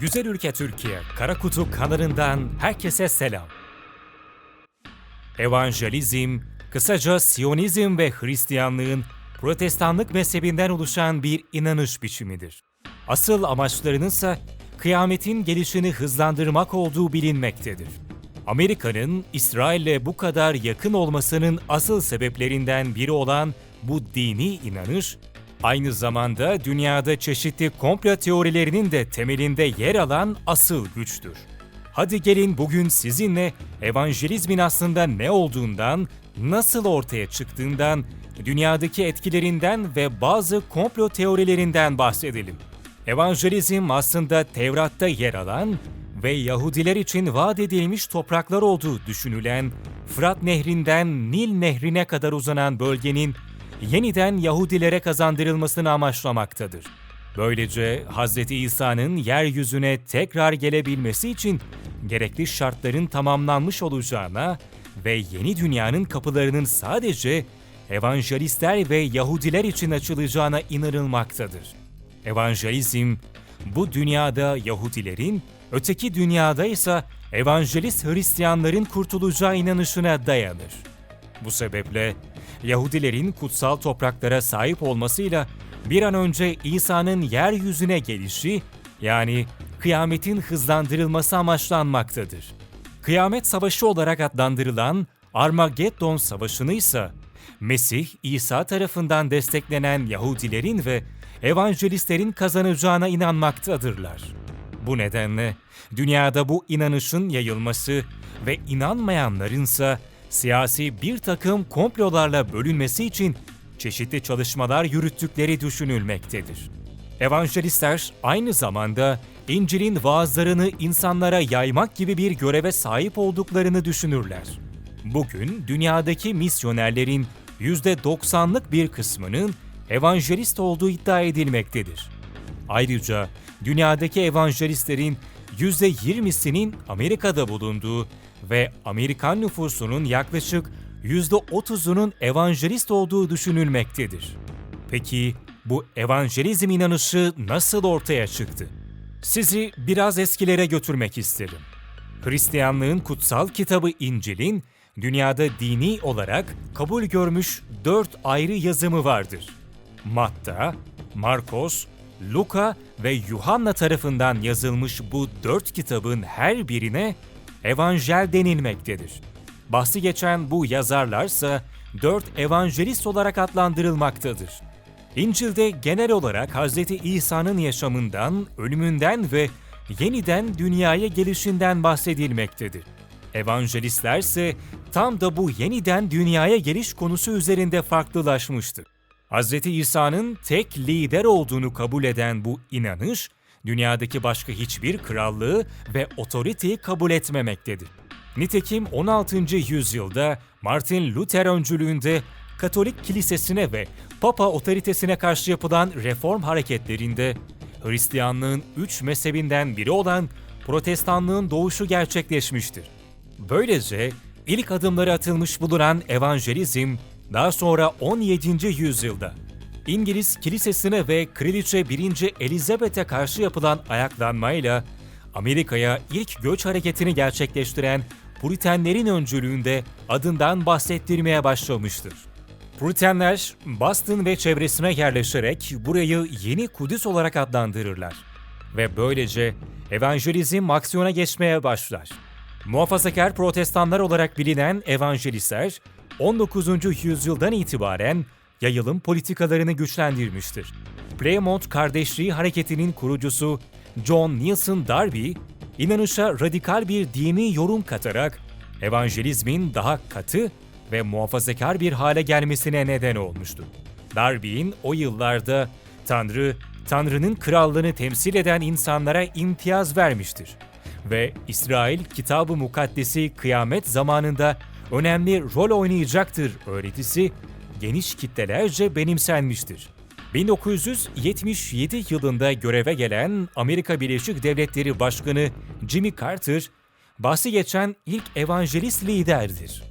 Güzel ülke Türkiye, Kara Kutu kanalından herkese selam. Evangelizm, kısaca Siyonizm ve Hristiyanlığın protestanlık mezhebinden oluşan bir inanış biçimidir. Asıl amaçlarının ise kıyametin gelişini hızlandırmak olduğu bilinmektedir. Amerika'nın İsrail'le bu kadar yakın olmasının asıl sebeplerinden biri olan bu dini inanış, aynı zamanda dünyada çeşitli komplo teorilerinin de temelinde yer alan asıl güçtür. Hadi gelin bugün sizinle evangelizmin aslında ne olduğundan, nasıl ortaya çıktığından, dünyadaki etkilerinden ve bazı komplo teorilerinden bahsedelim. Evangelizm aslında Tevrat'ta yer alan ve Yahudiler için vaat edilmiş topraklar olduğu düşünülen Fırat Nehri'nden Nil Nehri'ne kadar uzanan bölgenin yeniden Yahudilere kazandırılmasını amaçlamaktadır. Böylece Hz. İsa'nın yeryüzüne tekrar gelebilmesi için gerekli şartların tamamlanmış olacağına ve yeni dünyanın kapılarının sadece evangelistler ve Yahudiler için açılacağına inanılmaktadır. Evangelizm, bu dünyada Yahudilerin, öteki dünyada ise evangelist Hristiyanların kurtulacağı inanışına dayanır. Bu sebeple Yahudilerin kutsal topraklara sahip olmasıyla bir an önce İsa'nın yeryüzüne gelişi yani kıyametin hızlandırılması amaçlanmaktadır. Kıyamet Savaşı olarak adlandırılan Armageddon Savaşı'nı ise Mesih İsa tarafından desteklenen Yahudilerin ve evangelistlerin kazanacağına inanmaktadırlar. Bu nedenle dünyada bu inanışın yayılması ve inanmayanlarınsa siyasi bir takım komplolarla bölünmesi için çeşitli çalışmalar yürüttükleri düşünülmektedir. Evangelistler aynı zamanda İncil'in vaazlarını insanlara yaymak gibi bir göreve sahip olduklarını düşünürler. Bugün dünyadaki misyonerlerin %90'lık bir kısmının evangelist olduğu iddia edilmektedir. Ayrıca dünyadaki evangelistlerin %20'sinin Amerika'da bulunduğu ve Amerikan nüfusunun yaklaşık %30'unun evangelist olduğu düşünülmektedir. Peki bu evangelizm inanışı nasıl ortaya çıktı? Sizi biraz eskilere götürmek isterim. Hristiyanlığın kutsal kitabı İncil'in dünyada dini olarak kabul görmüş dört ayrı yazımı vardır. Matta, Markos, Luka ve Yuhanna tarafından yazılmış bu dört kitabın her birine evangel denilmektedir. Bahsi geçen bu yazarlarsa dört evangelist olarak adlandırılmaktadır. İncil'de genel olarak Hz. İsa'nın yaşamından, ölümünden ve yeniden dünyaya gelişinden bahsedilmektedir. Evangelistler ise tam da bu yeniden dünyaya geliş konusu üzerinde farklılaşmıştır. Hz. İsa'nın tek lider olduğunu kabul eden bu inanış, dünyadaki başka hiçbir krallığı ve otoriteyi kabul etmemektedir. Nitekim 16. yüzyılda Martin Luther öncülüğünde Katolik kilisesine ve Papa otoritesine karşı yapılan reform hareketlerinde Hristiyanlığın üç mezhebinden biri olan Protestanlığın doğuşu gerçekleşmiştir. Böylece ilk adımları atılmış bulunan evangelizm daha sonra 17. yüzyılda İngiliz kilisesine ve Kraliçe 1. Elizabeth'e karşı yapılan ayaklanmayla Amerika'ya ilk göç hareketini gerçekleştiren Puritenlerin öncülüğünde adından bahsettirmeye başlamıştır. Puritenler, Boston ve çevresine yerleşerek burayı Yeni Kudüs olarak adlandırırlar. Ve böylece evangelizm aksiyona geçmeye başlar. Muhafazakar protestanlar olarak bilinen evangelistler, 19. yüzyıldan itibaren yayılım politikalarını güçlendirmiştir. Plymouth Kardeşliği Hareketi'nin kurucusu John Nielsen Darby, inanışa radikal bir dini yorum katarak evangelizmin daha katı ve muhafazakar bir hale gelmesine neden olmuştu. Darby'in o yıllarda Tanrı, Tanrı'nın krallığını temsil eden insanlara imtiyaz vermiştir ve İsrail Kitabı Mukaddesi kıyamet zamanında önemli rol oynayacaktır öğretisi geniş kitlelerce benimsenmiştir. 1977 yılında göreve gelen Amerika Birleşik Devletleri Başkanı Jimmy Carter, bahsi geçen ilk evangelist liderdir.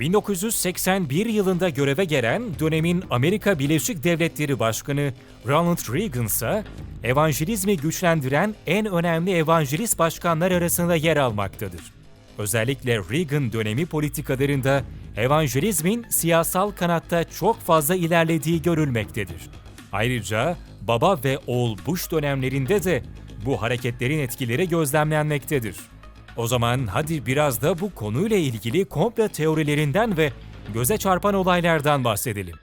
1981 yılında göreve gelen dönemin Amerika Birleşik Devletleri Başkanı Ronald Reagan ise evangelizmi güçlendiren en önemli evangelist başkanlar arasında yer almaktadır. Özellikle Reagan dönemi politikalarında evangelizmin siyasal kanatta çok fazla ilerlediği görülmektedir. Ayrıca baba ve oğul Bush dönemlerinde de bu hareketlerin etkileri gözlemlenmektedir. O zaman hadi biraz da bu konuyla ilgili komplo teorilerinden ve göze çarpan olaylardan bahsedelim.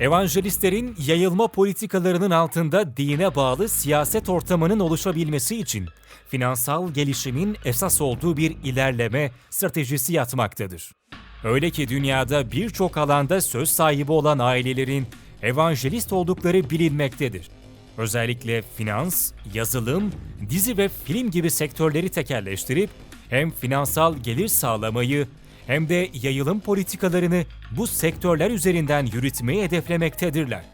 Evangelistlerin yayılma politikalarının altında dine bağlı siyaset ortamının oluşabilmesi için finansal gelişimin esas olduğu bir ilerleme stratejisi yatmaktadır. Öyle ki dünyada birçok alanda söz sahibi olan ailelerin evangelist oldukları bilinmektedir. Özellikle finans, yazılım, dizi ve film gibi sektörleri tekerleştirip hem finansal gelir sağlamayı hem de yayılım politikalarını bu sektörler üzerinden yürütmeyi hedeflemektedirler.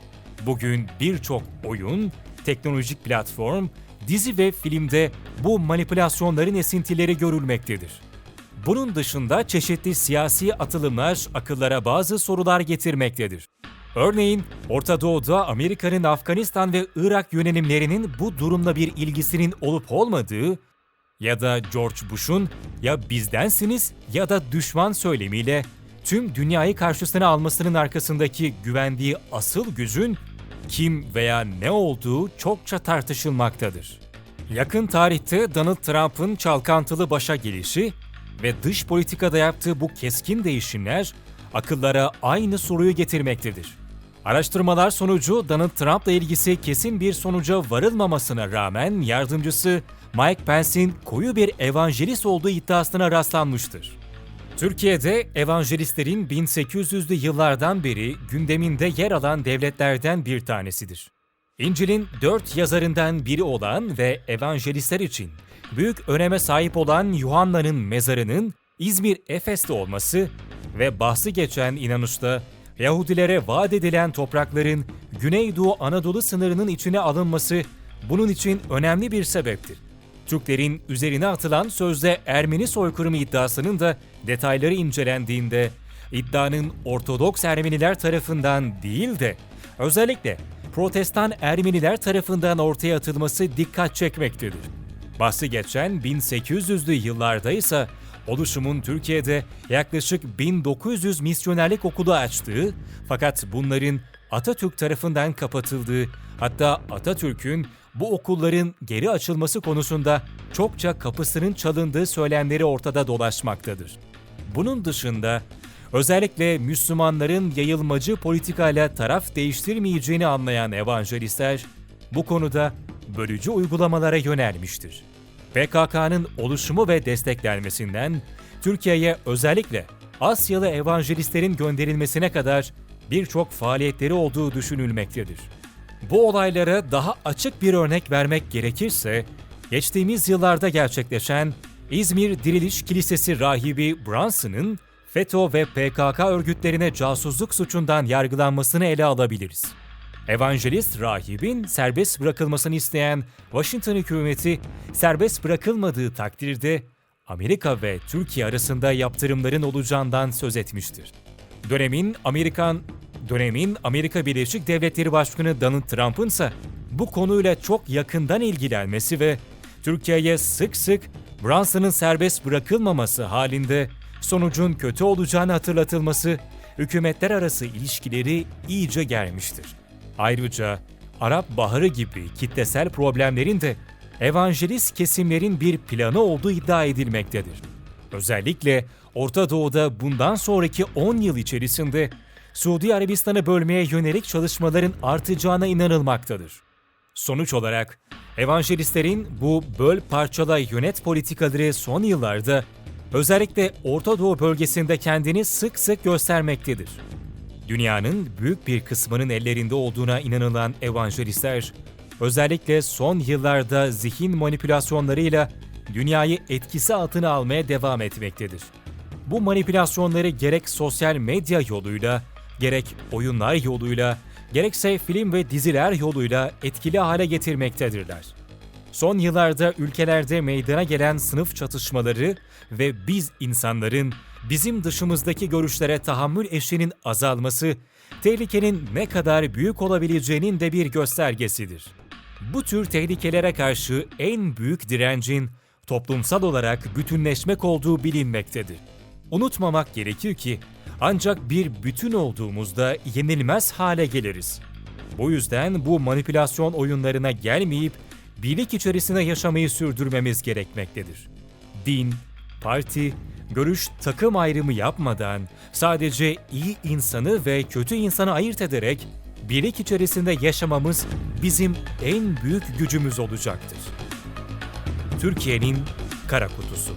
Bugün birçok oyun, teknolojik platform, dizi ve filmde bu manipülasyonların esintileri görülmektedir. Bunun dışında çeşitli siyasi atılımlar akıllara bazı sorular getirmektedir. Örneğin Orta Doğu'da Amerika'nın Afganistan ve Irak yönelimlerinin bu durumla bir ilgisinin olup olmadığı ya da George Bush'un ya bizdensiniz ya da düşman söylemiyle tüm dünyayı karşısına almasının arkasındaki güvendiği asıl gücün kim veya ne olduğu çokça tartışılmaktadır. Yakın tarihte Donald Trump'ın çalkantılı başa gelişi ve dış politikada yaptığı bu keskin değişimler akıllara aynı soruyu getirmektedir. Araştırmalar sonucu Donald Trump'la ilgisi kesin bir sonuca varılmamasına rağmen yardımcısı Mike Pence'in koyu bir evangelist olduğu iddiasına rastlanmıştır. Türkiye'de evangelistlerin 1800'lü yıllardan beri gündeminde yer alan devletlerden bir tanesidir. İncil'in dört yazarından biri olan ve evangelistler için büyük öneme sahip olan Yuhanna'nın mezarının İzmir Efes'te olması ve bahsi geçen inanışta Yahudilere vaat edilen toprakların Güneydoğu Anadolu sınırının içine alınması bunun için önemli bir sebeptir. Türklerin üzerine atılan sözde Ermeni soykırımı iddiasının da detayları incelendiğinde iddianın Ortodoks Ermeniler tarafından değil de özellikle Protestan Ermeniler tarafından ortaya atılması dikkat çekmektedir. Bahsi geçen 1800'lü yıllarda ise oluşumun Türkiye'de yaklaşık 1900 misyonerlik okulu açtığı fakat bunların Atatürk tarafından kapatıldığı hatta Atatürk'ün bu okulların geri açılması konusunda çokça kapısının çalındığı söylemleri ortada dolaşmaktadır. Bunun dışında özellikle Müslümanların yayılmacı politikayla taraf değiştirmeyeceğini anlayan evangelistler bu konuda bölücü uygulamalara yönelmiştir. PKK'nın oluşumu ve desteklenmesinden Türkiye'ye özellikle Asyalı evangelistlerin gönderilmesine kadar birçok faaliyetleri olduğu düşünülmektedir. Bu olaylara daha açık bir örnek vermek gerekirse, geçtiğimiz yıllarda gerçekleşen İzmir Diriliş Kilisesi rahibi Brunson'ın FETÖ ve PKK örgütlerine casusluk suçundan yargılanmasını ele alabiliriz. Evangelist rahibin serbest bırakılmasını isteyen Washington hükümeti serbest bırakılmadığı takdirde Amerika ve Türkiye arasında yaptırımların olacağından söz etmiştir. Dönemin Amerikan dönemin Amerika Birleşik Devletleri Başkanı Donald Trump'ın ise bu konuyla çok yakından ilgilenmesi ve Türkiye'ye sık sık Brunson'ın serbest bırakılmaması halinde sonucun kötü olacağını hatırlatılması hükümetler arası ilişkileri iyice germiştir. Ayrıca Arap Baharı gibi kitlesel problemlerin de evangelist kesimlerin bir planı olduğu iddia edilmektedir. Özellikle Orta Doğu'da bundan sonraki 10 yıl içerisinde Suudi Arabistan'ı bölmeye yönelik çalışmaların artacağına inanılmaktadır. Sonuç olarak evangelistlerin bu böl parçala yönet politikaları son yıllarda özellikle Orta Doğu bölgesinde kendini sık sık göstermektedir. Dünyanın büyük bir kısmının ellerinde olduğuna inanılan evangelistler, özellikle son yıllarda zihin manipülasyonlarıyla dünyayı etkisi altına almaya devam etmektedir. Bu manipülasyonları gerek sosyal medya yoluyla, gerek oyunlar yoluyla, gerekse film ve diziler yoluyla etkili hale getirmektedirler. Son yıllarda ülkelerde meydana gelen sınıf çatışmaları ve biz insanların bizim dışımızdaki görüşlere tahammül eşiğinin azalması, tehlikenin ne kadar büyük olabileceğinin de bir göstergesidir. Bu tür tehlikelere karşı en büyük direncin toplumsal olarak bütünleşmek olduğu bilinmektedir. Unutmamak gerekir ki ancak bir bütün olduğumuzda yenilmez hale geliriz. Bu yüzden bu manipülasyon oyunlarına gelmeyip birlik içerisinde yaşamayı sürdürmemiz gerekmektedir. Din, parti, görüş takım ayrımı yapmadan sadece iyi insanı ve kötü insanı ayırt ederek birlik içerisinde yaşamamız bizim en büyük gücümüz olacaktır. Türkiye'nin kara kutusu.